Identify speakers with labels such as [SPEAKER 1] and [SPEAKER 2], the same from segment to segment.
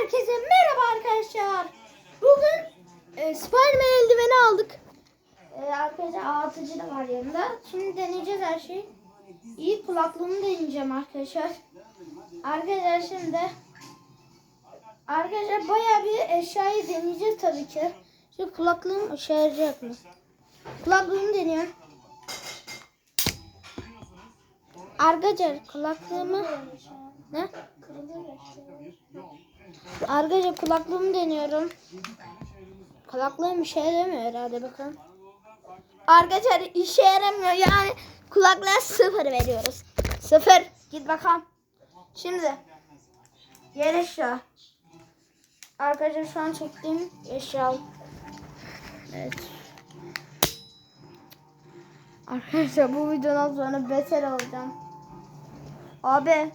[SPEAKER 1] Herkese merhaba arkadaşlar. Bugün e, Spiderman eldiveni aldık. E, arkadaşlar ağatıcı da var yanında. Şimdi deneyeceğiz her şeyi. İyi kulaklığımı deneyeceğim arkadaşlar. Arkadaşlar şimdi Arkadaşlar bayağı bir eşyayı deneyeceğiz tabii ki. Şimdi kulaklığım işe yarayacak mı? Kulaklığımı deniyorum. Arkadaşlar kulaklığımı ne? Arkadaşlar kulaklığımı deniyorum. Kulaklığım işe yaramıyor herhalde bakın. Arkadaşlar işe yaramıyor yani kulaklığa sıfır veriyoruz. Sıfır. Git bakalım. Şimdi yer eşya. Arkadaşlar şu an çektiğim eşya. Evet. Arkadaşlar bu videodan sonra beter olacağım. Abi.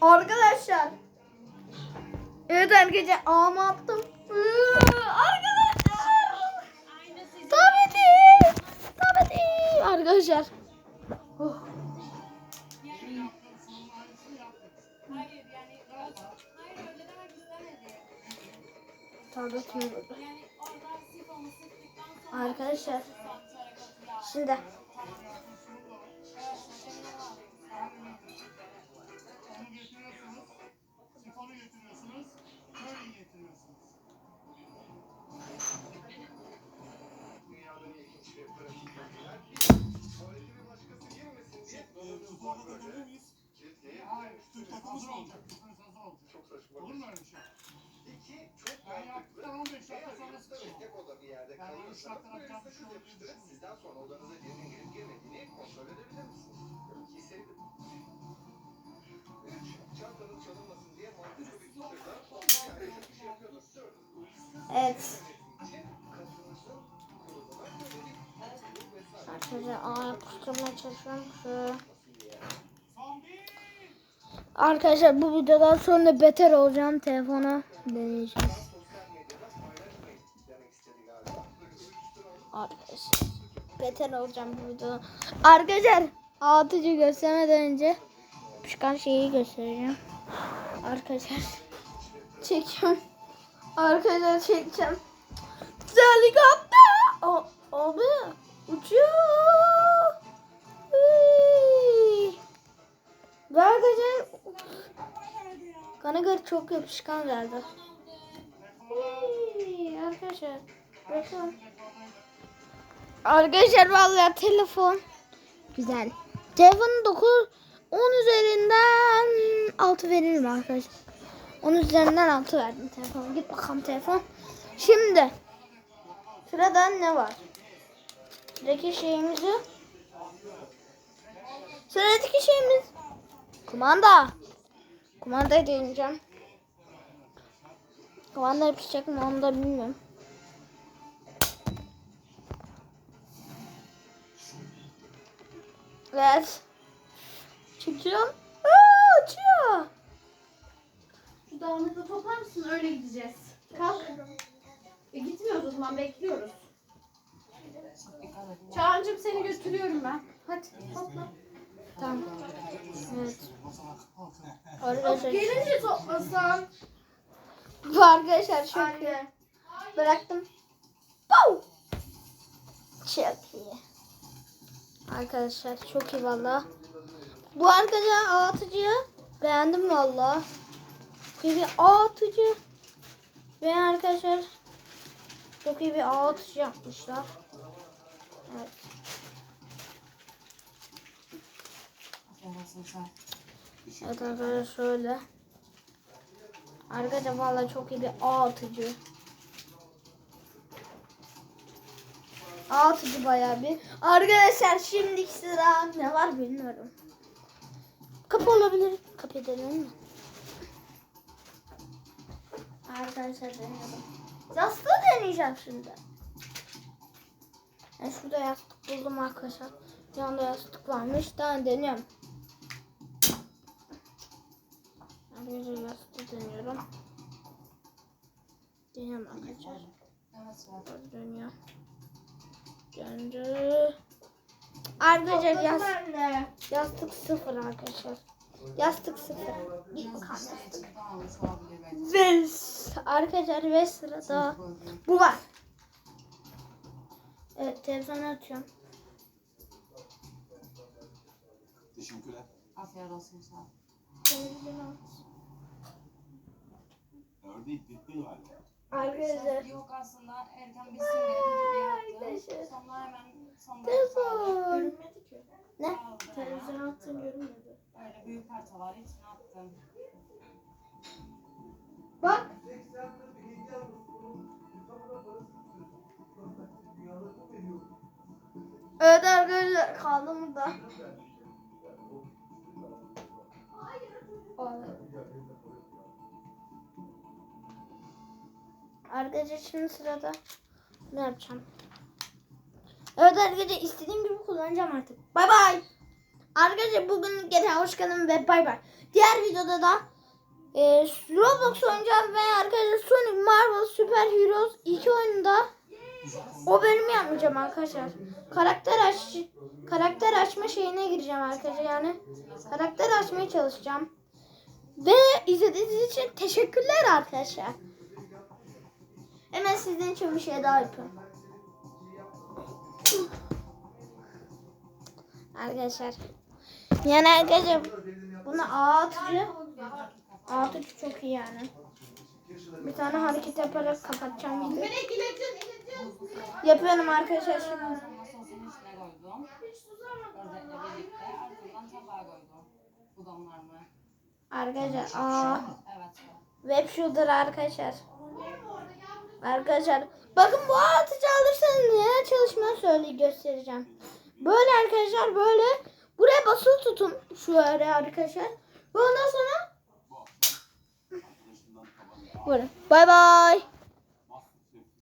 [SPEAKER 1] Arkadaşlar. Evet arkadaşlar ağımı attım. Arkadaşlar. Tabii değil. Arkadaşlar. Arkadaşlar. Şimdi.
[SPEAKER 2] Hazır olacak. Olur mu öyle şey? Ben yaptıktan 15 dakika sonra sıkıyorum. Yani o 3 dakika atacağım bir şey olduğunu düşünmüyorum.
[SPEAKER 3] Sizden sonra odanıza birinin girip girmediğini kontrol edebilir misiniz? İki sevdim. Üç, çantanız çalınmasın diye mantıklı bir fikirle yani çok iş yapıyorduk. Dört,
[SPEAKER 1] Evet. Arkadaşlar ağa yapıştırmaya çalışıyorum. Şu. Arkadaşlar bu videodan sonra beter olacağım. Telefona deneyeceğim. Arkadaşlar. Beter olacağım bu videoda. Arkadaşlar altıcı göstermeden önce çıkan şeyi göstereceğim. Arkadaşlar çekiyorum. Arkadaşlar çekeceğim. Helikopter. O, abi uçuyor. Ve arkadaşlar Kanagır çok yapışkan geldi. Hıy, Arkadaşlar bakın. Arkadaşlar vallahi telefon güzel. Telefonun 9 10 üzerinden 6 veririm arkadaşlar. 10 üzerinden 6 verdim telefona. Git bakalım telefon. Şimdi şurada ne var? Şuradaki şeyimizi Sıradaki şeyimiz kumanda. Kumandayı deneyeceğim. Kumanda yapacak mı onu da bilmiyorum. Evet. Çıkıyorum. Aa, uçuyor.
[SPEAKER 4] Şu dağınıkla toplar mısın? Öyle gideceğiz. Kalk. E, gitmiyoruz o zaman bekliyoruz. Çağancığım seni götürüyorum ben. Hadi topla.
[SPEAKER 1] Tamam. Evet. Arkadaşlar,
[SPEAKER 4] Gelince toplasan.
[SPEAKER 1] bu arkadaşlar çok iyi. Bıraktım. Pow! Çok iyi. Arkadaşlar çok iyi valla. Bu arkadaşlar ağ atıcıyı beğendim valla. Çok iyi bir ağ atıcı. Ve arkadaşlar çok iyi bir ağ atıcı yapmışlar. Evet. Evet arkadaşlar şöyle. Arkadaşlar valla çok iyi bir ağ atıcı. Ağ atıcı bayağı bir. Arkadaşlar şimdiki sıra ne var bilmiyorum. Kapı olabilir. Kapı deneyelim mi? Arkadaşlar deneyelim. Yastığı deneyeceğim şimdi. Ben şurada yastık buldum arkadaşlar. Yanında yastık varmış. Daha deniyorum. Arkadaşlar yastığı deniyorum. Deniyorum arkadaşlar. Dönüyor. Döndü. Arkadaşlar yastık,
[SPEAKER 4] Anne.
[SPEAKER 1] yastık sıfır arkadaşlar. Yastık sıfır. Ve arkadaşlar ve sırada bu var. Evet televizyonu açıyorum.
[SPEAKER 2] Teşekkürler.
[SPEAKER 5] Afiyet olsun sağ ol.
[SPEAKER 1] Televizyonu aç.
[SPEAKER 2] Ördeği bittin galiba.
[SPEAKER 1] Arkadaşlar.
[SPEAKER 5] Yok aslında erken diye
[SPEAKER 1] Arkadaşlar.
[SPEAKER 5] yaptım. Sonra hemen sonunda
[SPEAKER 1] Telefon. Ne?
[SPEAKER 4] Televizyon attığım görünmedi.
[SPEAKER 5] Öyle büyük parçalar içine attım.
[SPEAKER 1] Bak. Evet arkadaşlar kaldım burada. Arkadaşlar şimdi sırada ne yapacağım? Evet arkadaşlar istediğim gibi kullanacağım artık. Bay bay. Arkadaşlar bugün gene hoş geldin ve bay bay. Diğer videoda da e, Roblox oynayacağım ve arkadaşlar Sonic Marvel Super Heroes 2 oyununda o bölümü yapmayacağım arkadaşlar. Karakter aç karakter açma şeyine gireceğim arkadaşlar yani. Karakter açmaya çalışacağım. Ve izlediğiniz için teşekkürler arkadaşlar. Hemen sizin için bir şey daha yapıyorum. Arkadaşlar. Yani arkadaşlar bunu A atıcı. A atıcı çok iyi yani. Bir tane hareket yaparak kapatacağım videoyu. Yapıyorum arkadaşlar şimdi. Arkadaşlar A. Web shooter arkadaşlar. Arkadaşlar bakın bu atıcı alırsanız neler çalışma söyle göstereceğim. Böyle arkadaşlar böyle buraya basılı tutun şu ara arkadaşlar. Ve ondan sonra Buyurun. Bay bay.